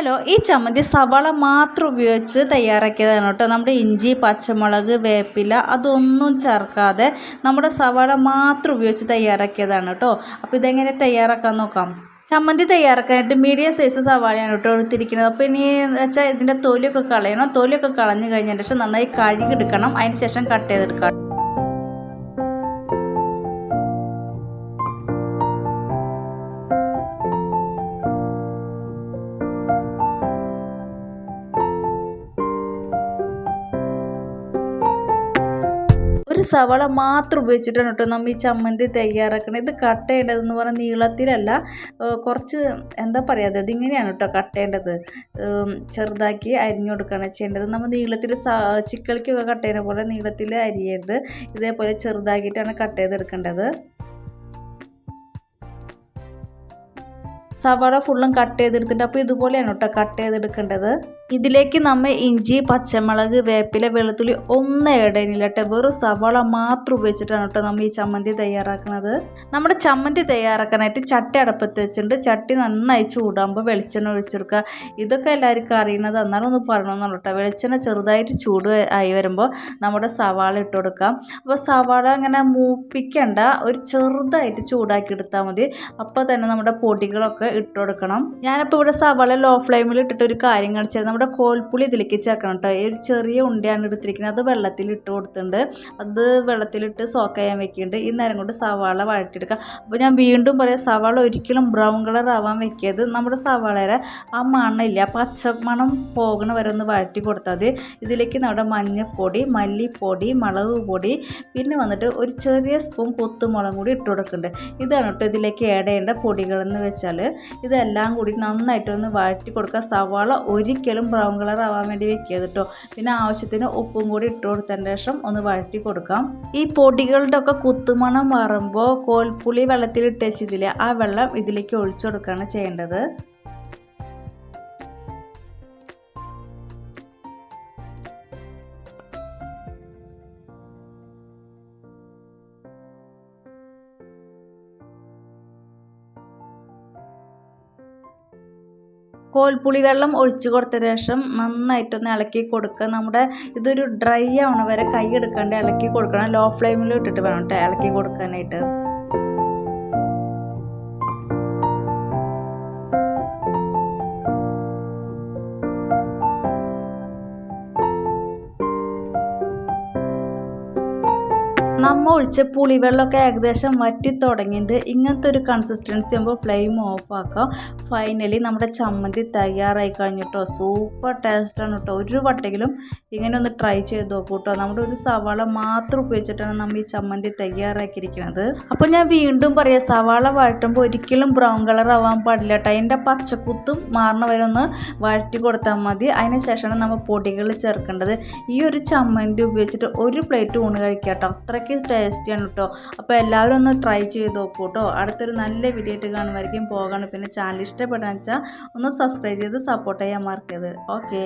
Hello ഈ ചമ്മന്തി സവാള മാത്രം ഉപയോഗിച്ച് തയ്യാറാക്കിയതാണ് കേട്ടോ. നമ്മുടെ ഇഞ്ചി പച്ചമുളക് വേപ്പില അതൊന്നും ചേർക്കാതെ നമ്മുടെ സവാള മാത്രം ഉപയോഗിച്ച് തയ്യാറാക്കിയതാണ് കേട്ടോ. അപ്പോൾ ഇതെങ്ങനെ തയ്യാറാക്കാൻ നോക്കാം? ചമ്മന്തി തയ്യാറാക്കാനായിട്ട് മീഡിയം സൈസ് സവാളയാണ് കേട്ടോ എടുത്തിരിക്കുന്നത്. അപ്പോൾ ഇനി വെച്ചാൽ ഇതിന്റെ തൊലിയൊക്കെ കളയണം. തൊലിയൊക്കെ കളഞ്ഞു കഴിഞ്ഞതിന് ശേഷം നന്നായി കഴുകിയെടുക്കണം. അതിന് ശേഷം കട്ട് ചെയ്തെടുക്കാം. ഒരു സവാള മാത്രം ഉപയോഗിച്ചിട്ടാണ് കേട്ടോ നമ്മൾ ഈ ചമ്മന്തി തയ്യാറാക്കുന്നത് ഇത് കട്ട് ചെയ്യേണ്ടതെന്ന് പറഞ്ഞാൽ നീളത്തിലല്ല കുറച്ച് എന്താ പറയുക അത് ഇങ്ങനെയാണ് കേട്ടോ കട്ട് ചെയ്യേണ്ടത്. ചെറുതാക്കി അരിഞ്ഞു കൊടുക്കുകയാണ് ചെയ്യേണ്ടത്. നമ്മൾ നീളത്തിൽ ചിക്കളിക്കൊക്കെ കട്ട് ചെയ്യുന്ന പോലെ നീളത്തിൽ അരിയരുത്. ഇതേപോലെ ചെറുതാക്കിയിട്ടാണ് കട്ട് ചെയ്തെടുക്കേണ്ടത്. സവാള ഫുള്ളും കട്ട് ചെയ്തെടുത്തിട്ട് അപ്പോൾ ഇതുപോലെയാണ് കേട്ടോ കട്ട് ചെയ്തെടുക്കേണ്ടത്. ഇതിലേക്ക് നമ്മൾ ഇഞ്ചി പച്ചമുളക് വേപ്പില വെളുത്തുള്ളി ഒന്നും ഇടയില്ല കേട്ടോ. വെറും സവാള മാത്രം ഉപയോഗിച്ചിട്ടാണ് കേട്ടോ നമ്മൾ ഈ ചമ്മന്തി തയ്യാറാക്കുന്നത്. നമ്മുടെ ചമ്മന്തി തയ്യാറാക്കാനായിട്ട് ചട്ടി അടപ്പത്ത് വെച്ചിട്ടുണ്ട്. ചട്ടി നന്നായി ചൂടാകുമ്പോൾ വെളിച്ചെണ്ണ ഒഴിച്ചെടുക്കുക ഇതൊക്കെ എല്ലാവർക്കും അറിയുന്നത് എന്നാലും ഒന്ന് പറയണമെന്നുള്ളൂ കേട്ടോ. വെളിച്ചെണ്ണ ചെറുതായിട്ട് ചൂട് ആയി വരുമ്പോൾ നമ്മുടെ സവാള ഇട്ട് കൊടുക്കാം അപ്പോൾ സവാള അങ്ങനെ മൂപ്പിക്കണ്ട ഒരു ചെറുതായിട്ട് ചൂടാക്കി എടുത്താൽ മതി. അപ്പോൾ തന്നെ നമ്മുടെ പൊടികളൊക്കെ ഇട്ട് കൊടുക്കണം. ഞാനിപ്പോൾ ഇവിടെ സവാള ലോ ഫ്ലെയിമിൽ ഇട്ടിട്ട് ഒരു കാര്യം കാണിച്ചായിരുന്നു നമ്മുടെ കോൽപ്പുളി ഇതിലേക്ക് ചേർക്കണം കേട്ടോ. ഒരു ചെറിയ ഉണ്ടയാണ് എടുത്തിരിക്കുന്നത്. അത് വെള്ളത്തിൽ ഇട്ട് കൊടുത്തിട്ടുണ്ട്. അത് വെള്ളത്തിലിട്ട് സോക്ക് ചെയ്യാൻ വെക്കുന്നുണ്ട് ഈ നേരം കൊണ്ട് സവാള വഴറ്റിയെടുക്കുക അപ്പോൾ ഞാൻ വീണ്ടും പറയാം സവാള ഒരിക്കലും ബ്രൗൺ കളർ ആവാൻ വെക്കിയത് നമ്മുടെ സവാളയുടെ ആ മണമില്ല പച്ച മണം പോകണ വരെ ഒന്ന് വഴറ്റി കൊടുത്താൽ മതി. ഇതിലേക്ക് നമ്മുടെ മഞ്ഞൾപ്പൊടി മല്ലിപ്പൊടി മുളക് പൊടി പിന്നെ വന്നിട്ട് ഒരു ചെറിയ സ്പൂൺ കൊത്തുമുളകും കൂടി ഇട്ട് കൊടുക്കുന്നുണ്ട് ഇതാണ് കേട്ടോ ഇതിലേക്ക് ആഡ് ചെയ്യേണ്ട പൊടികളെന്ന് വെച്ചാൽ ഇതെല്ലാം കൂടി നന്നായിട്ടൊന്ന് വഴറ്റി കൊടുക്കുക സവാള ഒരിക്കലും ബ്രൗൺ കളർ ആവാൻ വേണ്ടി വെക്കുക കേട്ടോ പിന്നെ ആവശ്യത്തിന് ഉപ്പും കൂടി ഇട്ട് കൊടുത്തതിന് ശേഷം ഒന്ന് വഴറ്റി കൊടുക്കാം. ഈ പൊടികളുടെ ഒക്കെ കുത്തുമണം മാറുമ്പോൾ കോൽപ്പുളി വെള്ളത്തിൽ ഇട്ട് ആ വെള്ളം ഇതിലേക്ക് ഒഴിച്ചു കൊടുക്കുകയാണ് ചെയ്യേണ്ടത്. കോൽപ്പുളി വെള്ളം ഒഴിച്ചു കൊടുത്ത ശേഷം നന്നായിട്ടൊന്ന് ഇളക്കി കൊടുക്കുക. നമ്മുടെ ഇതൊരു ഡ്രൈ ആവണ വരെ കൈ എടുക്കാണ്ട് ഇളക്കി കൊടുക്കണം. ലോ ഫ്ലെയിമിൽ ഇട്ടിട്ട് വേണം കേട്ടോ ഇളക്കി കൊടുക്കാനായിട്ട്. നമ്മ ഒഴിച്ച പുളിവെള്ളമൊക്കെ ഏകദേശം വറ്റി തുടങ്ങിയത് ഇങ്ങനത്തെ ഒരു കൺസിസ്റ്റൻസി ആകുമ്പോൾ ഫ്ലെയിം ഓഫ് ആക്കാം. ഫൈനലി നമ്മുടെ ചമ്മന്തി തയ്യാറായി കഴിഞ്ഞിട്ടോ. സൂപ്പർ ടേസ്റ്റാണ് കേട്ടോ ഒരു വട്ടെങ്കിലും ഇങ്ങനെ ഒന്ന് ട്രൈ ചെയ്ത് നോക്കൂ കേട്ടോ നമ്മുടെ ഒരു സവാള മാത്രം ഉപയോഗിച്ചിട്ടാണ് നമ്മൾ ഈ ചമ്മന്തി തയ്യാറാക്കിയിരിക്കുന്നത്. അപ്പോൾ ഞാൻ വീണ്ടും പറയാം സവാള വഴറ്റുമ്പോൾ ഒരിക്കലും ബ്രൗൺ കളർ ആവാൻ പാടില്ല കേട്ടോ അതിന്റെ പച്ചക്കുത്തും മാറണ വരെ ഒന്ന് വഴറ്റി കൊടുത്താൽ മതി. അതിന് ശേഷമാണ് നമ്മൾ പൊടികൾ ചേർക്കേണ്ടത്. ഈ ഒരു ചമ്മന്തി ഉപയോഗിച്ചിട്ട് ഒരു പ്ലേറ്റ് ഊണ് കഴിക്കാം കേട്ടോ അത്രയ്ക്ക് ടേസ്റ്റിയാണ് കേട്ടോ അപ്പോൾ എല്ലാവരും ഒന്ന് ട്രൈ ചെയ്ത് നോക്കൂ കേട്ടോ അടുത്തൊരു നല്ല വീഡിയോ ആയിട്ട് കാണുമായിരിക്കും. പോകണം. പിന്നെ ചാനൽ ഇഷ്ടപ്പെടാന്ന് വെച്ചാൽ ഒന്ന് സബ്സ്ക്രൈബ് ചെയ്ത് സപ്പോർട്ട് ചെയ്യാൻ മറക്കരുത്. ഓക്കേ